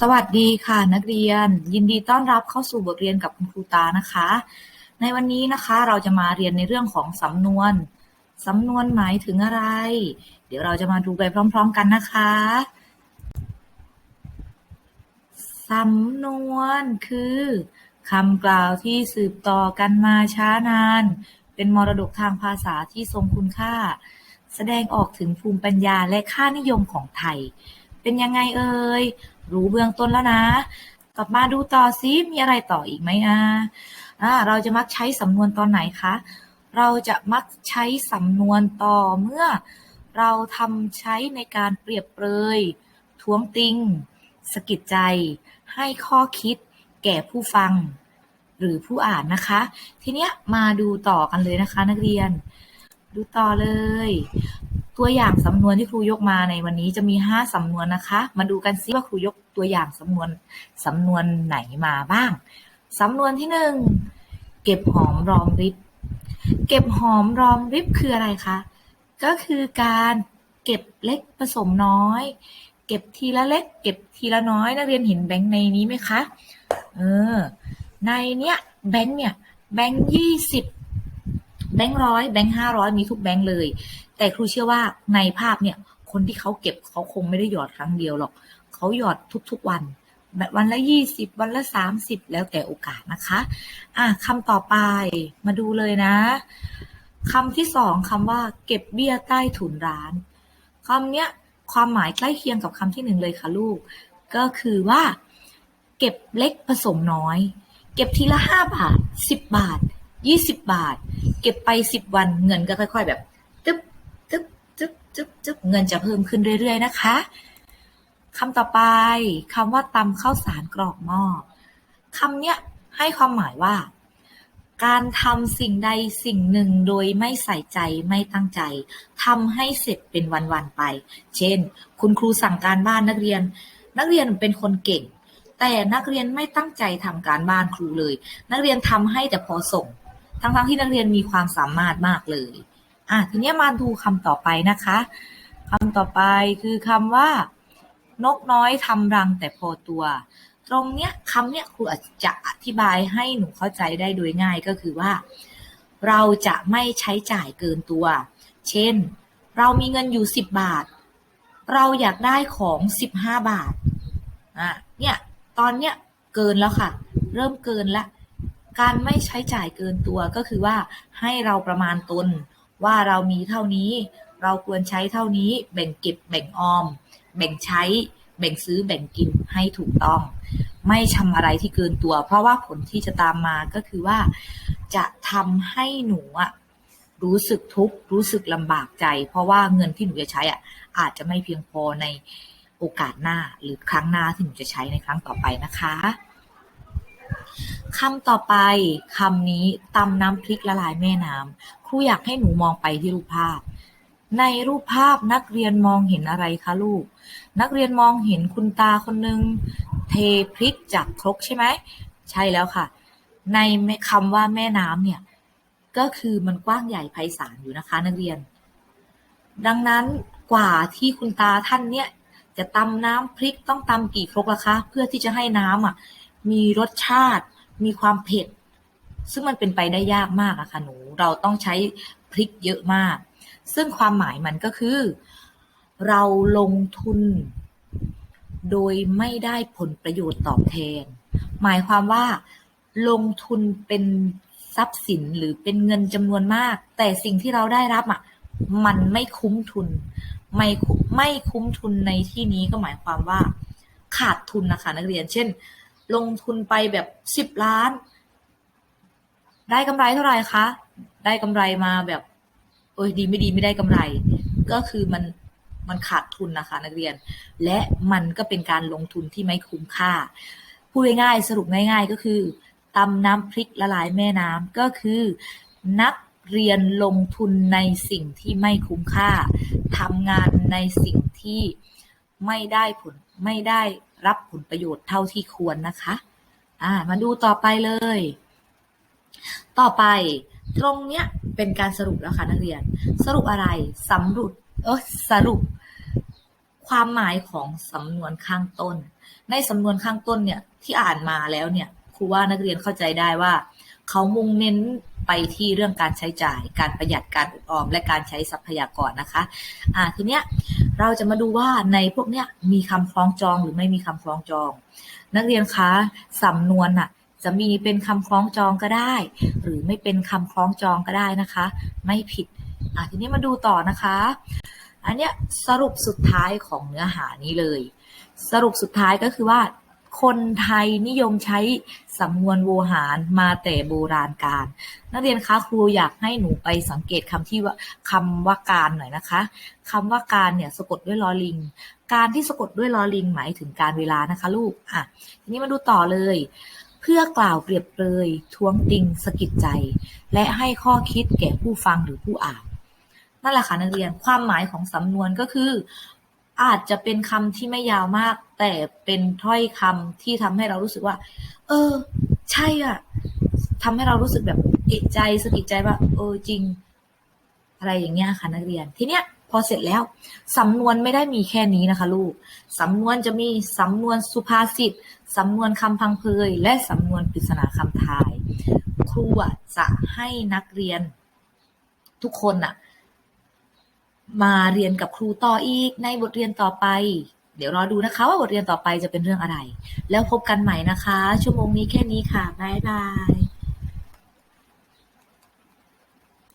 สวัสดีค่ะนักเรียน ยินดีต้อนรับเข้าสู่บทเรียนกับคุณครูตานะคะ ในวันนี้นะคะเราจะมาเรียนในเรื่องของสำนวน สำนวนหมายถึงอะไร เดี๋ยวเราจะมาดูไปพร้อม ๆ กันนะคะ สำนวนคือคำกล่าวที่สืบต่อกันมาช้านาน เป็นมรดกทางภาษาที่ทรงคุณค่า แสดงออกถึงภูมิปัญญาและค่านิยมของไทย เป็นยังไงเอ่ย รู้เบื้องต้นแล้วนะ กลับมาดูต่อซิมีอะไรต่ออีกไหมอะอ่าเราจะมักใช้สำนวนตอนไหนคะ เราจะมักใช้สำนวนต่อเมื่อ เราทำใช้ในการเปรียบเปรยท้วงติงสะกิดใจ ให้ข้อคิดแก่ผู้ฟัง หรือผู้อ่านนะคะ ทีเนี้ยมาดูต่อกันเลยนะคะ นักเรียน ดูต่อเลย ตัวอย่างสำนวนที่ครูยกมาในวันนี้จะมี 5 สำนวนนะคะ มาดูกันซิว่าครูยกตัวอย่างสำนวนสำนวนไหนมาบ้าง สำนวนที่หนึ่งเก็บหอมรอมริบ เก็บหอมรอมริบคืออะไรคะ ก็คือการเก็บเล็กผสมน้อย เก็บทีละเล็ก เก็บทีละน้อย นักเรียนเห็นแบงค์ในนี้ไหมคะ เออ ในเนี้ยแบงค์เนี่ยแบงค์ยี่สิบ แบงค์ร้อยแบงค์ห้าร้อยมีทุกแบงค์เลย แต่ครูเชื่อว่าในภาพเนี่ย คนที่เขาเก็บเขาคงไม่ได้หยอดครั้งเดียวหรอก เขาหยอดทุกๆวันแบบวันละยี่สิบวันละสามสิบแล้วแต่โอกาสนะคะ อะคำต่อไปมาดูเลยนะคำที่สองคำว่า เก็บเบี้ยใต้ถุนร้านคำเนี้ยความหมายใกล้เคียงกับคำที่หนึ่งเลยค่ะลูก ก็คือว่า เก็บเล็กผสมน้อย เก็บทีละห้าบาทสิบบาท ยี่สิบบาท เก็บไปสิบวันเงินก็ค่อย ๆ แบบตึ๊บตึ๊บตึ๊บตึ๊บตึ๊บเงินจะเพิ่มขึ้นเรื่อย ๆ นะคะคำต่อไปคำว่าตำข้าวสารกรอกหม้อคำเนี้ยให้ความหมายว่า การทำสิ่งใดสิ่งหนึ่งโดยไม่ใส่ใจไม่ตั้งใจทำให้เสร็จเป็นวันๆไป เช่น คุณครูสั่งการบ้านนักเรียน นักเรียนเป็นคนเก่ง แต่นักเรียนไม่ตั้งใจทำการบ้านครูเลย นักเรียนทำให้แต่พอส่ง ทั้งๆที่นักเรียนมีความสามารถมากเลย อะทีนี้มาดูคำต่อไปนะคะ คำต่อไปคือคำว่า นกน้อยทำรังแต่พอตัว ตรงเนี้ยคำเนี้ยครูอาจจะอธิบายให้หนูเข้าใจได้โดยง่ายก็คือว่า เราจะไม่ใช้จ่ายเกินตัว เช่น เรามีเงินอยู่สิบบาท เราอยากได้ของสิบห้าบาท อะ เนี่ย ตอนเนี้ยเกินแล้วค่ะ เริ่มเกินละ การไม่ใช้จ่ายเกินตัวก็คือว่าให้เราประมาณตนว่าเรามีเท่านี้ เราควรใช้เท่านี้ แบ่งเก็บแบ่งออม แบ่งใช้ แบ่งซื้อแบ่งกินให้ถูกต้อง ไม่ทำอะไรที่เกินตัว เพราะว่าผลที่จะตามมาก็คือว่า จะทำให้หนูอะรู้สึกทุกข์รู้สึกลำบากใจ เพราะว่าเงินที่หนูจะใช้อะอาจจะไม่เพียงพอในโอกาสหน้าหรือครั้งหน้าที่หนูจะใช้ในครั้งต่อไปนะคะ คำต่อไปคำนี้ตำน้ำพริกละลายแม่น้ำครูอยากให้หนูมองไปที่รูปภาพ ในรูปภาพนักเรียนมองเห็นอะไรคะลูก นักเรียนมองเห็นคุณตาคนหนึ่งเทพริกจากครกใช่ไหม ใช่แล้วค่ะ ในคำว่าแม่น้ำเนี่ย ก็คือมันกว้างใหญ่ไพศาลอยู่นะคะ นักเรียน ดังนั้นกว่าที่คุณตาท่านเนี่ยจะตำน้ำพริกต้องตำกี่ครกละคะ เพื่อที่จะให้น้ำอะมีรสชาติ มีความเผ็ด ซึ่งมันเป็นไปได้ยากมากอะค่ะหนู เราต้องใช้พริกเยอะมาก ซึ่งความหมายมันก็คือ เราลงทุน โดยไม่ได้ผลประโยชน์ตอบแทน หมายความว่า ลงทุนเป็นทรัพย์สินหรือเป็นเงินจำนวนมาก แต่สิ่งที่เราได้รับอะมันไม่คุ้มทุน ไม่ไม่คุ้มทุนในที่นี้ก็หมายความว่า ขาดทุนนะคะนักเรียน เช่น ลงทุนไปแบบสิบล้าน ได้กำไรเท่าไหร่คะ ได้กำไรมาแบบโอ้ยดีไม่ดีไม่ได้กำไร ก็คือมันมันขาดทุนนะคะนักเรียน และมันก็เป็นการลงทุนที่ไม่คุ้มค่า พูดง่ายๆสรุปง่าย ๆ ก็คือตำน้ำพริกละลายแม่น้ำก็คือ นักเรียนลงทุนในสิ่งที่ไม่คุ้มค่าทำงานในสิ่งที่ไม่ได้ผลไม่ได้ รับผลประโยชน์เท่าที่ควรนะคะ อ่า มาดูต่อไปเลย ต่อไปตรงเนี้ยเป็นการสรุปแล้วค่ะนักเรียน สรุปอะไรสำรุปเออสรุป ความหมายของสำนวนข้างต้น ในสำนวนข้างต้นเนี่ยที่อ่านมาแล้วเนี่ยครูว่านักเรียนเข้าใจได้ว่า เขามุ่งเน้นไปที่เรื่องการใช้จ่าย การประหยัดการออม และการใช้ทรัพยากรนะคะ อ่าทีเนี้ย เราจะมาดูว่าในพวกเนี้ยมีคำคล้องจองหรือไม่มีคำคล้องจอง นักเรียนคะสำนวนน่ะจะมีเป็นคำคล้องจองก็ได้ หรือไม่เป็นคำคล้องจองก็ได้นะคะ ไม่ผิดอะทีนี้มาดูต่อนะคะ อันเนี้ยสรุปสุดท้ายของเนื้อหานี้เลย สรุปสุดท้ายก็คือว่า คนไทยนิยมใช้สำนวนโวหารมาแต่โบราณกาลนักเรียนคะครูอยากให้หนูไปสังเกตคำที่ว่าคำว่าการหน่อยนะคะคำว่าการเนี่ยสะกดด้วยลอลิง การที่สะกดด้วยลอลิงหมายถึงการเวลานะคะ ลูกอะทีนี้มาดูต่อเลย เพื่อกล่าวเปรียบเปรยท้วงติงสะกิดใจ และให้ข้อคิดแก่ผู้ฟังหรือผู้อ่านนั่นแหละค่ะนักเรียนความหมายของสำนวนก็คือ อาจจะเป็นคำที่ไม่ยาวมาก แต่เป็นถ้อยคำที่ทำให้เรารู้สึกว่า เออ ใช่อะทำให้เรารู้สึกแบบเอะใจสะกิดใจว่าเออจริง อะไรอย่างเงี้ยค่ะนักเรียน ทีเนี้ยพอเสร็จแล้ว สำนวนไม่ได้มีแค่นี้นะคะลูก สำนวนจะมีสำนวนสุภาษิต สำนวนคำพังเพย และสำนวนปริศนาคำทาย ครูจะให้นักเรียน ทุกคนอะ มาเรียนกับครูต่ออีกในบทเรียนต่อไป เดี๋ยวรอดูนะคะว่าบทเรียนต่อไปจะเป็นเรื่องอะไร แล้วพบกันใหม่นะคะ ชั่วโมงนี้แค่นี้ค่ะ บ๊ายบาย